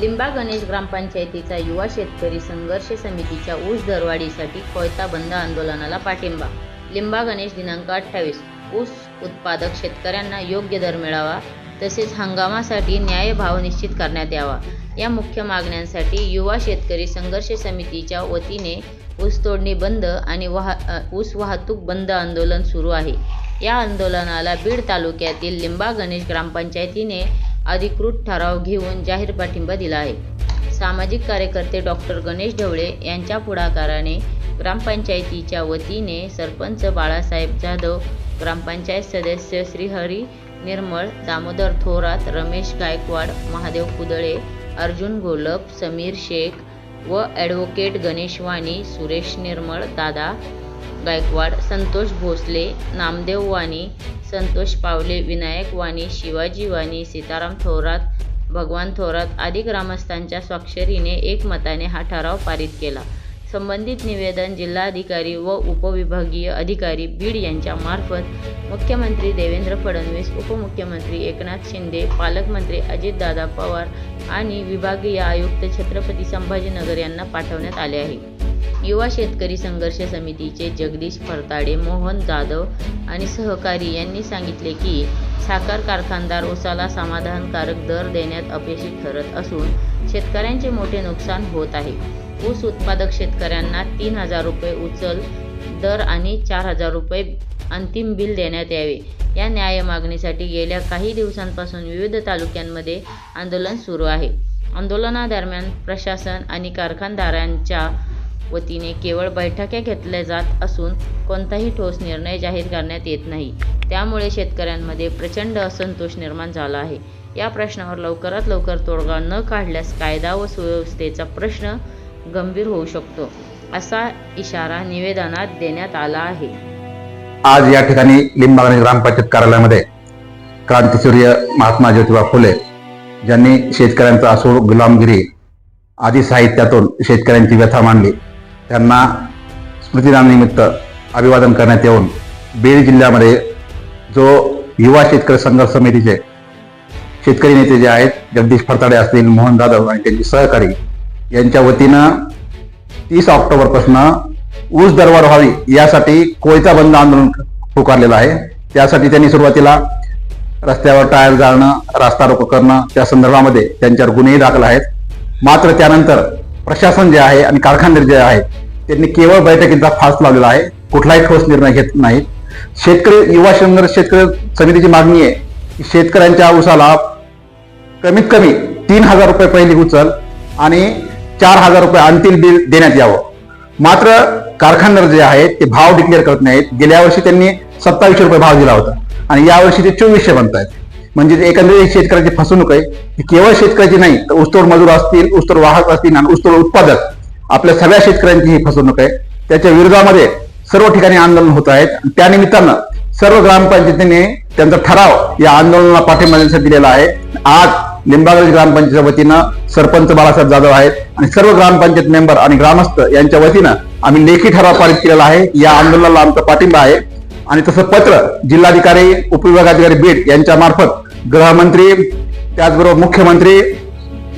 लिंबा गणेश ग्रामपंचायतीचा युवा शेतकरी संघर्ष समितीच्या ऊस दरवाढीसाठी कोयता बंद आंदोलनाला पाठिंबा. लिंबा गणेश दिनांक अठ्ठावीस. ऊस उत्पादक शेतकऱ्यांना योग्य दर मिळावा तसेच हंगामासाठी न्याय भाव निश्चित करण्यात यावा. या मुख्य मागण्यांसाठी युवा शेतकरी संघर्ष समितीच्या वतीने ऊसतोडणी बंद आणि वाह ऊस वाहतूक बंद आंदोलन सुरू आहे. या आंदोलनाला बीड तालुक्यातील लिंबा गणेश ग्रामपंचायतीने अधिकृत ठराव घेऊन जाहीर पाठिंबा दिला आहे. सामाजिक कार्यकर्ते डॉक्टर गणेश ढवळे यांच्या पुढाकाराने ग्रामपंचायतीच्या वतीने सरपंच बाळासाहेब जाधव ग्रामपंचायत सदस्य श्रीहरी निर्मळ दामोदर थोरात रमेश गायकवाड महादेव कुदळे अर्जुन घोलप समीर शेख व ॲडव्होकेट गणेश वाणी सुरेश निर्मळ दादा गायकवाड संतोष भोसले नामदेव वाणी संतोष पावले विनायक वाणी शिवाजी वाणी सीताराम थोरात भगवान थोरात आदी ग्रामस्थांच्या स्वाक्षरीने एकमताने हा ठराव पारित केला. संबंधित निवेदन जिल्हाधिकारी व उपविभागीय अधिकारी बीड यांच्यामार्फत मुख्यमंत्री देवेंद्र फडणवीस उपमुख्यमंत्री एकनाथ शिंदे पालकमंत्री अजितदादा पवार आणि विभागीय आयुक्त छत्रपती संभाजीनगर यांना पाठवण्यात आले आहे. युवा शेतकरी संघर्ष समितीचे जगदीश फरताडे मोहन जाधव आणि सहकारी यांनी सांगितले की साखर कारखानदार ऊसाला समाधानकारक दर देण्यात अपयशी ठरत असून शेतकऱ्यांचे मोठे नुकसान होत आहे. ऊस उत्पादक शेतकऱ्यांना तीन हजार रुपये उचल दर आणि चार हजार रुपये अंतिम बिल देण्यात यावे. या न्याय मागणीसाठी गेल्या काही दिवसांपासून विविध तालुक्यांमध्ये आंदोलन सुरू आहे. आंदोलनादरम्यान प्रशासन आणि कारखानदारांच्या वतीने केवळ बैठका घेतल्या जात असून कोणताही ठोस निर्णय जाहीर करण्यात येत नाही. त्यामुळे शेतकऱ्यांमध्ये प्रचंड असंतोष निर्माण झाला आहे. या प्रश्नावर लवकरात लवकर तोडगा न काढल्यास कायदा व सुव्यवस्थेचा प्रश्न गंभीर होऊ शकतो असा इशारा निवेदनात देण्यात आला आहे. आज या ठिकाणी लिंबागणी ग्रामपंचायत कार्यालयामध्ये क्रांतीसूर्य महात्मा ज्योतिबा फुले ज्यांनी शेतकऱ्यांचा असूर गुलामगिरी आदी साहित्यातून शेतकऱ्यांची व्यथा मांडली. त्यांना स्मृतिदानानिमित्त अभिवादन करण्यात येऊन बीड जिल्ह्यामध्ये जो युवा शेतकरी संघर्ष समितीचे शेतकरी नेते जे आहेत जगदीश फरताडे असतील मोहन जाधव आणि त्यांचे सहकारी यांच्या वतीनं तीस ऑक्टोबरपासून ऊस दरवाढ व्हावी यासाठी कोयता बंद आंदोलन पुकारलेलं आहे. त्यासाठी त्यांनी सुरुवातीला रस्त्यावर टायर जाळणं रास्ता रोको करणं त्या संदर्भामध्ये त्यांच्यावर गुन्हेही दाखल आहेत. मात्र त्यानंतर प्रशासन जे आहे आणि कारखानदार जे आहेत त्यांनी केवळ बैठकीचा फास लावलेला आहे. कुठलाही ठोस निर्णय घेत नाहीत. शेतकरी युवा संघर्ष शेतकरी समितीची मागणी आहे की शेतकऱ्यांच्या ऊसाला कमीत कमी तीन हजार रुपये पहिली उचल आणि चार हजार रुपये अंतिम बिल देण्यात यावं. मात्र कारखानदार जे आहेत ते भाव डिक्लेअर करत नाहीत. गेल्या वर्षी त्यांनी सत्तावीसशे रुपये भाव दिला होता. आणि यावर्षी ते चोवीसशे बनत आहेत म्हणजे एकंदरीत शेतकऱ्याची फसवणूक आहे ही केवळ शेतकऱ्याची नाही तर ऊसतोड मजूर असतील ऊसतोड वाहक असतील आणि ऊसतोड उत्पादक आपल्या सगळ्या शेतकऱ्यांची ही फसवणूक आहे. त्याच्या विरोधामध्ये सर्व ठिकाणी आंदोलन होत आहेत. त्यानिमित्तानं सर्व ग्रामपंचायतीने त्यांचा ठराव या आंदोलनाला पाठिंबा देण्यासाठी दिलेला आहे. आज लिंबागड ग्रामपंचायतीच्या वतीनं सरपंच बाळासाहेब जाधव आहेत. आणि सर्व ग्रामपंचायत मेंबर आणि ग्रामस्थ यांच्या वतीनं आम्ही लेखी ठराव पारित केलेला आहे. या आंदोलनाला आमचा पाठिंबा आहे. आणि तसं पत्र जिल्हाधिकारी उपविभागाधिकारी बीड यांच्या मार्फत गृहमंत्री त्याचबरोबर मुख्यमंत्री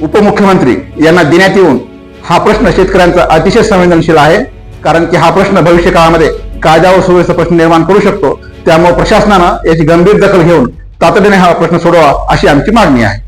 उपमुख्यमंत्री यांना देण्यात येऊन हा प्रश्न शेतकऱ्यांचा अतिशय संवेदनशील आहे. कारण की हा प्रश्न भविष्य काळामध्ये कायदा व सुव्यवस्था प्रश्न निर्माण करू शकतो. त्यामुळे प्रशासनानं याची गंभीर दखल घेऊन तातडीने हा प्रश्न सोडवा अशी आमची मागणी आहे.